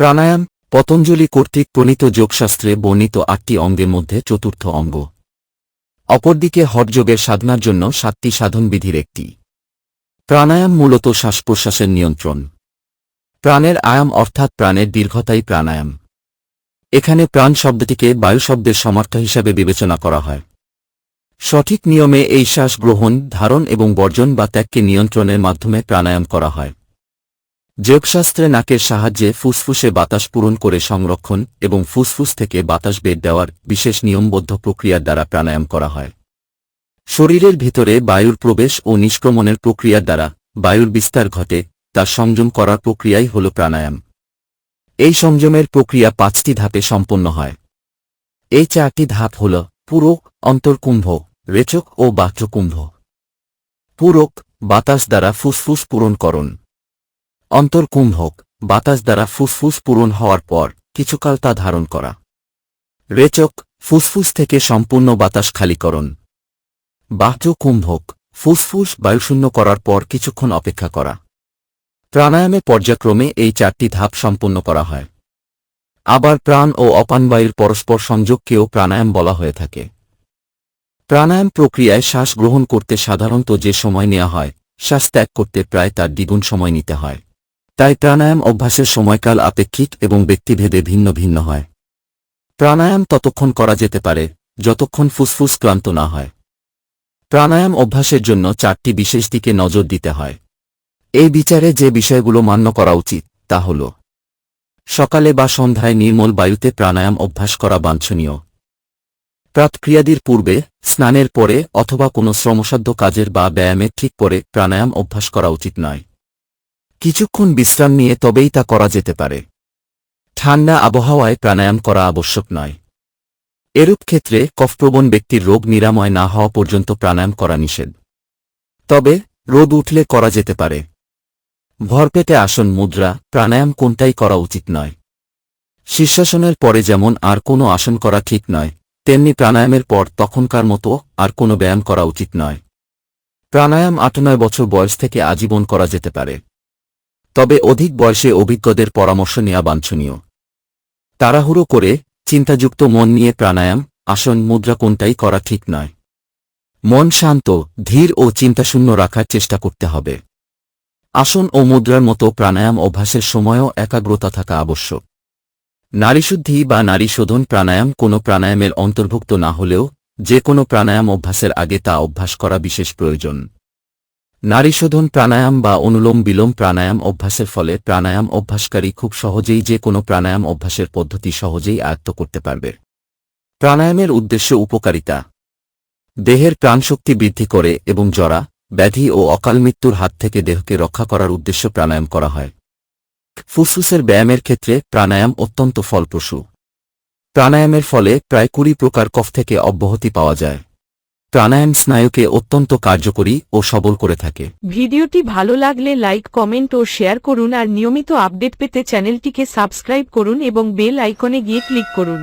প্রাণায়াম, পতঞ্জলি কর্তৃক প্রণীত যোগশাস্ত্রে বর্ণিত আটটি অঙ্গের মধ্যে চতুর্থ অঙ্গ। অপরদিকে হঠযোগের সাধনার জন্য সাতটি সাধনবিধির একটি। প্রাণায়াম মূলত শ্বাস প্রশ্বাসের নিয়ন্ত্রণ। প্রাণের আয়াম অর্থাৎ প্রাণের দীর্ঘতাই প্রাণায়াম। এখানে প্রাণ শব্দটিকে বায়ু শব্দের সমার্থ হিসাবে বিবেচনা করা হয়। সঠিক নিয়মে এই শ্বাস গ্রহণ, ধারণ এবং বর্জন বা ত্যাগকে নিয়ন্ত্রণের মাধ্যমে প্রাণায়াম করা হয়। যোগশাস্ত্রে নাকের সাহায্যে ফুসফুসে বাতাস পূরণ করে সংরক্ষণ এবং ফুসফুস থেকে বাতাস বের দেওয়ার বিশেষ নিয়মবদ্ধ প্রক্রিয়ার দ্বারা প্রাণায়াম করা হয়। শরীরের ভিতরে বায়ুর প্রবেশ ও নিষ্ক্রমণের প্রক্রিয়ার দ্বারা বায়ুর বিস্তার ঘটে, তা সংযম করার প্রক্রিয়াই হল প্রাণায়াম। এই সংযমের প্রক্রিয়া পাঁচটি ধাপে সম্পন্ন হয়। এই চারটি ধাপ হল পুরক, অন্তর্কুম্ভ, রেচক ও বাহ্যকুম্ভ পুরক, বাতাস দ্বারা ফুসফুস পূরণকরণ। অন্তর্কুম্ভক বাতাস দ্বারা ফুসফুস পূরণ হওয়ার পর, কিছুকাল তা ধারণ করা। রেচক, ফুসফুস থেকে সম্পূর্ণ বাতাস খালিকরণ বাহ্য কুম্ভক ফুসফুস বায়ুশূন্য করার পর কিছুক্ষণ অপেক্ষা করা। প্রাণায়ামে পর্যায়ক্রমে এই চারটি ধাপ সম্পন্ন করা হয়। আবার প্রাণ ও অপানবায়ুর পরস্পর সংযোগকেও প্রাণায়াম বলা হয়ে থাকে। প্রাণায়াম প্রক্রিয়ায় শ্বাস গ্রহণ করতে সাধারণত যে সময় নেওয়া হয়, শ্বাস ত্যাগ করতে প্রায় তার দ্বিগুণ সময় নিতে হয়। তাই প্রাণায়াম অভ্যাসের সময়কাল আপেক্ষিক এবং ব্যক্তিভেদে ভিন্ন ভিন্ন হয়। প্রাণায়াম ততক্ষণ করা যেতে পারে, যতক্ষণ ফুসফুস ক্লান্ত না হয়। প্রাণায়াম অভ্যাসের জন্য চারটি বিশেষ দিকে নজর দিতে হয়। এই বিচারে যে বিষয়গুলো মান্য করা উচিত, তা হল সকালে বা সন্ধ্যায় নির্মল বায়ুতে প্রাণায়াম অভ্যাস করা বাঞ্ছনীয়। প্রাতক্রিয়াদির পূর্বে, স্নানের পরে অথবা কোনো শ্রমসাধ্য কাজের বা ব্যায়ামের ঠিক পরে প্রাণায়াম অভ্যাস করা উচিত নয়। কিছুক্ষণ বিশ্রাম নিয়ে তবেই তা করা যেতে পারে। ঠান্ডা আবহাওয়ায় প্রাণায়াম করা আবশ্যক নয়। এরূপ ক্ষেত্রে কফপ্রবণ ব্যক্তির রোগ নিরাময় না হওয়া পর্যন্ত প্রাণায়াম করা নিষেধ। তবে রোদ উঠলে করা যেতে পারে। ভরপেটে আসন মুদ্রা, প্রাণায়াম কোনটাই করা উচিত নয়। শীর্ষাসনের পরে যেমন আর কোনো আসন করা ঠিক নয়, তেমনি প্রাণায়ামের পর তখনকার মতো আর কোনো ব্যায়াম করা উচিত নয়। প্রাণায়াম আট নয় বছর বয়স থেকে আজীবন করা যেতে পারে। তবে অধিক বয়সে অভিজ্ঞদের পরামর্শ নেওয়া বাঞ্ছনীয়। তাড়াহুড়ো করে চিন্তাযুক্ত মন নিয়ে প্রাণায়াম, আসন মুদ্রা কোনটাই করা ঠিক নয়। মন শান্ত, ধীর ও চিন্তাশূন্য রাখার চেষ্টা করতে হবে। আসন ও মুদ্রার মতো প্রাণায়াম অভ্যাসের সময়ও একাগ্রতা থাকা আবশ্যক। নারীশুদ্ধি বা নারী শোধন প্রাণায়াম কোনো প্রাণায়ামের অন্তর্ভুক্ত না হলেও যে কোনো প্রাণায়াম অভ্যাসের আগে তা অভ্যাস করা বিশেষ প্রয়োজন। নারীশোধন প্রাণায়াম বা অনুলোম বিলোম প্রাণায়াম অভ্যাসের ফলে প্রাণায়াম অভ্যাসকারী খুব সহজেই যে কোনো প্রাণায়াম অভ্যাসের পদ্ধতি সহজেই আয়ত্ত করতে পারবে। প্রাণায়ামের উদ্দেশ্য উপকারিতা। দেহের প্রাণশক্তি বৃদ্ধি করে এবং জরা, ব্যাধি ও অকাল মৃত্যুর হাত থেকে দেহকে রক্ষা করার উদ্দেশ্য প্রাণায়াম করা হয়। ফুসফুসের ব্যায়ামের ক্ষেত্রে প্রাণায়াম অত্যন্ত ফলপ্রসূ। প্রাণায়ামের ফলে প্রায় কুড়ি প্রকার কফ থেকে অব্যাহতি পাওয়া যায়। প্রাণায়াম স্নায়ুকে অত্যন্ত কার্যকরী ও সবল করে থাকে। ভিডিওটি ভালো লাগলে লাইক, কমেন্ট ও শেয়ার করুন আর নিয়মিত আপডেট পেতে চ্যানেলটিকে সাবস্ক্রাইব করুন এবং বেল আইকনে গিয়ে ক্লিক করুন।